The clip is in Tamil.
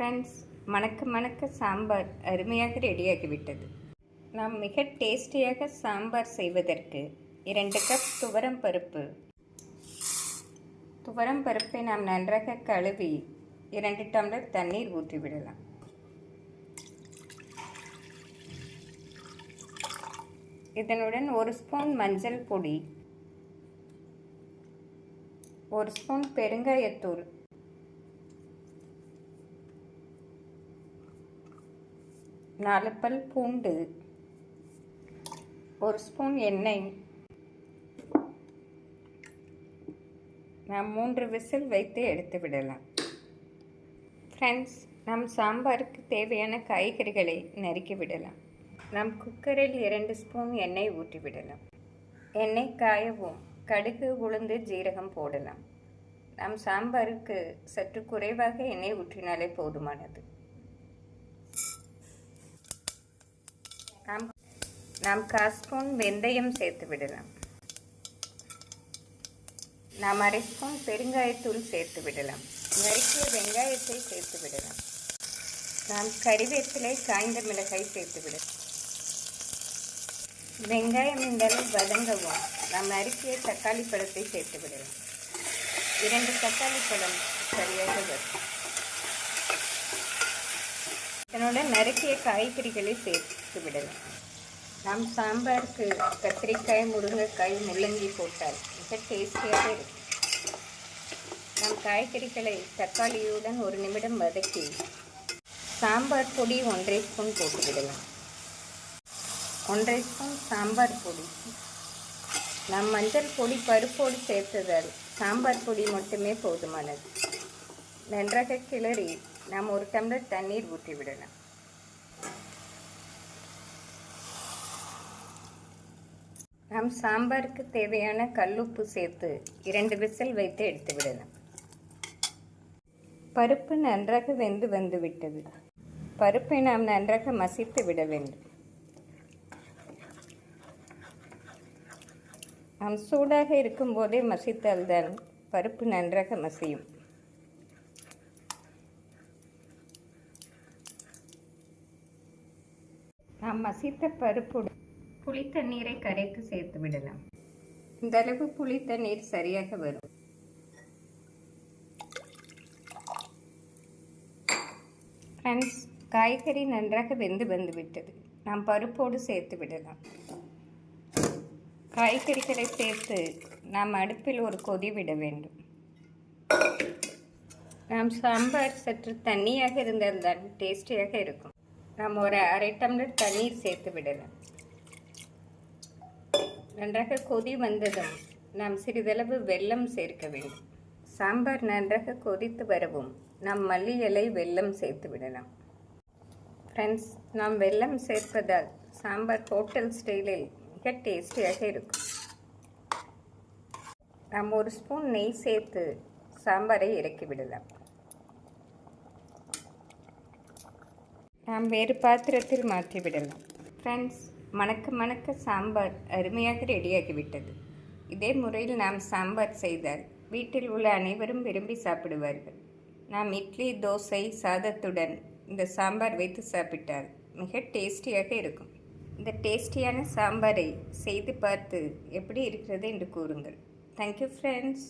ஃப்ரெண்ட்ஸ் மணக்க மணக்க சாம்பார் அருமையாக ரெடியாகிவிட்டது நாம் மிக டேஸ்டியாக சாம்பார் செய்வதற்கு இரண்டு கப் துவரம் பருப்பு. துவரம் பருப்பை நாம் நன்றாக கழுவி இரண்டு டம்ளர் தண்ணீர் ஊற்றிவிடலாம். இதனுடன் ஒரு ஸ்பூன் மஞ்சள் பொடி ஒரு ஸ்பூன் பெருங்காயத்தூள் நாலு பல் பூண்டு. ஒரு ஸ்பூன் எண்ணெய். நாம் மூன்று விசில் வைத்து எடுத்து விடலாம். ஃப்ரெண்ட்ஸ் நம் சாம்பாருக்கு தேவையான காய்கறிகளை நறுக்கி விடலாம். நம் குக்கரில் இரண்டு ஸ்பூன் எண்ணெய் ஊற்றி விடலாம். எண்ணெய் காயவும் கடுகு உளுந்து ஜீரகம் போடலாம். நம் சாம்பாருக்கு சற்று குறைவாக எண்ணெய் ஊற்றினாலே போதுமானது. நாம் நாம் கால் ஸ்பூன் வெந்தயம் சேர்த்து விடலாம். நாம் அரை ஸ்பூன் பெருங்காயத்தூள் சேர்த்து விடலாம். நறுக்கிய வெங்காயத்தை சேர்த்து விடலாம். நாம் கறிவேப்பிலை காய்ந்த மிளகாய் சேர்த்து விடலாம். வெங்காயம் இந்த வதங்கவும். நாம் நறுக்கிய தக்காளி பழத்தை சேர்த்து விடலாம். இரண்டு தக்காளி பழம் சரியாக வரும் இதனுடன் நறுக்கிய காய்கறிகளை சேர்த்து விடலாம். நாம் சாம்பாருக்கு கத்திரிக்காய் முருங்கைக்காய் முள்ளங்கி போட்டால் மிக டேஸ்டியாக இருக்கும். நாம் காய்கறிகளை தக்காளியுடன் ஒரு நிமிடம் வதக்கி சாம்பார் பொடி ஒன்றரை ஸ்பூன் போட்டுவிடலாம் ஒன்றரை ஸ்பூன் சாம்பார் பொடி. நாம் மஞ்சள் பொடி பருப்போடு சேர்த்ததால் சாம்பார் பொடி மட்டுமே போதுமானது. நன்றாக கிளறி நாம் ஒரு டம்ளர் தண்ணீர் ஊற்றி விடலாம். நாம் சாம்பாருக்கு தேவையான கல்லுப்பு சேர்த்து இரண்டு விசில் வைத்து எடுத்து விடலாம். பருப்பு நன்றாக வெந்து வந்து விட்டது. பருப்பை நாம் நன்றாக மசித்து விட வேண்டும். நாம் சூடாக இருக்கும்போதே மசித்தால்தான் பருப்பு நன்றாக மசியும். நாம் மசித்த பருப்புடன் புளி தண்ணீரை கரைத்து சேர்த்து விடலாம். இந்த அளவு புளி தண்ணீர் சரியாக வரும். ஃப்ரெண்ட்ஸ் காய்கறி நன்றாக வெந்து வந்து விட்டது. நாம் பருப்போடு சேர்த்து விடலாம். காய்கறிகளை சேர்த்து நாம் அடுப்பில் ஒரு கொதி விட வேண்டும். நாம் சாம்பார் சற்று தண்ணியாக இருந்தால் டேஸ்டியாக இருக்கும். நாம் ஒரு அரை டம்ளர் தண்ணீர் சேர்த்து விடலாம். நன்றாக கொதி வந்ததும் நாம் சிறிதளவு வெல்லம் சேர்க்க வேண்டும். சாம்பார் நன்றாக கொதித்து வரவும் நாம் மல்லி இலை வெல்லம் சேர்த்து விடலாம். ஃப்ரெண்ட்ஸ் நாம் வெல்லம் சேர்ப்பதால் சாம்பார் ஹோட்டல் ஸ்டைலில் மிக டேஸ்டியாக இருக்கும். நாம் ஒரு ஸ்பூன் நெய் சேர்த்து சாம்பாரை இறக்கி விடலாம். நாம் வேறு பாத்திரத்தில் மாற்றிவிடலாம். ஃப்ரெண்ட்ஸ் மணக்க மணக்க சாம்பார் அருமையாக ரெடியாகிவிட்டது. இதே முறையில் நாம் சாம்பார் செய்தால் வீட்டில் உள்ள அனைவரும் விரும்பி சாப்பிடுவார்கள். நாம் இட்லி தோசை சாதத்துடன் இந்த சாம்பார் வைத்து சாப்பிட்டால் மிக டேஸ்டியாக இருக்கும். இந்த டேஸ்டியான சாம்பாரை செய்து பார்த்து எப்படி இருக்கிறது என்று கூறுங்கள். Thank you friends